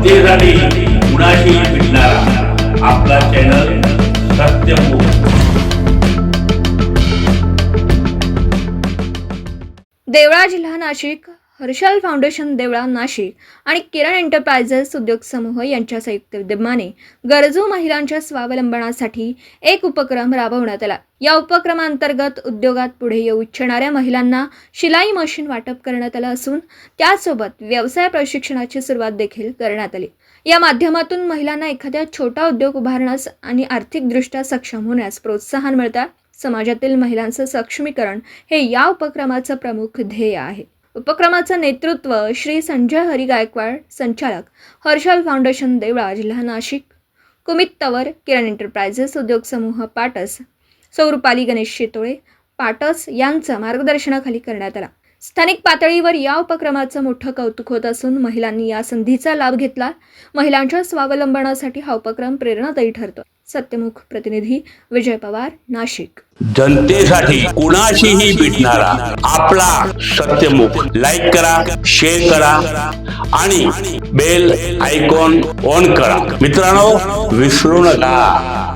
जनतेसाठी कुणाशी भेटणारा आपला चॅनल सत्यमुख देवळा जिल्हा नाशिक हर्षल फाउंडेशन देवळा नाशिक आणि किरण एंटरप्राइजेस उद्योग समूह यांच्या संयुक्त विद्यमाने गरजू महिलांच्या स्वावलंबनासाठी एक उपक्रम राबवण्यात आला. या उपक्रमांतर्गत उद्योगात पुढे येऊ इच्छिणाऱ्या महिलांना शिलाई मशीन वाटप करण्यात आलं असून त्यासोबत व्यवसाय प्रशिक्षणाची सुरुवात देखील करण्यात आली. या माध्यमातून महिलांना एखाद्या छोटा उद्योग उभारण्यास आणि आर्थिकदृष्ट्या सक्षम होण्यास प्रोत्साहन मिळतात समाजातील महिलांचं सक्षमीकरण हे या उपक्रमाचं प्रमुख ध्येय आहे. उपक्रमाचं नेतृत्व श्री संजय हरी गायकवाड संचालक हर्षल फाउंडेशन देवळा जिल्हा नाशिक. कुमित तवर किरण एंटरप्राइजेस उद्योग समूह पाटस सौरूपाली गणेश शेतोळे पाटस यांचं मार्गदर्शनाखाली करण्यात आला. स्थानिक पातळीवर या उपक्रमाचं मोठं कौतुक होत असून महिलांनी या संधीचा लाभ घेतला. महिलांच्या स्वावलंबनासाठी हा उपक्रम प्रेरणादायी ठरतो. सत्यमुख प्रतिनिधी विजय पवार नाशिक. जनतेसाठी कुणाशीही भेटणारा आपला सत्यमुख. लाईक करा शेअर करा आणि बेल आयकॉन ऑन करा. मित्रांनो विसरू नका.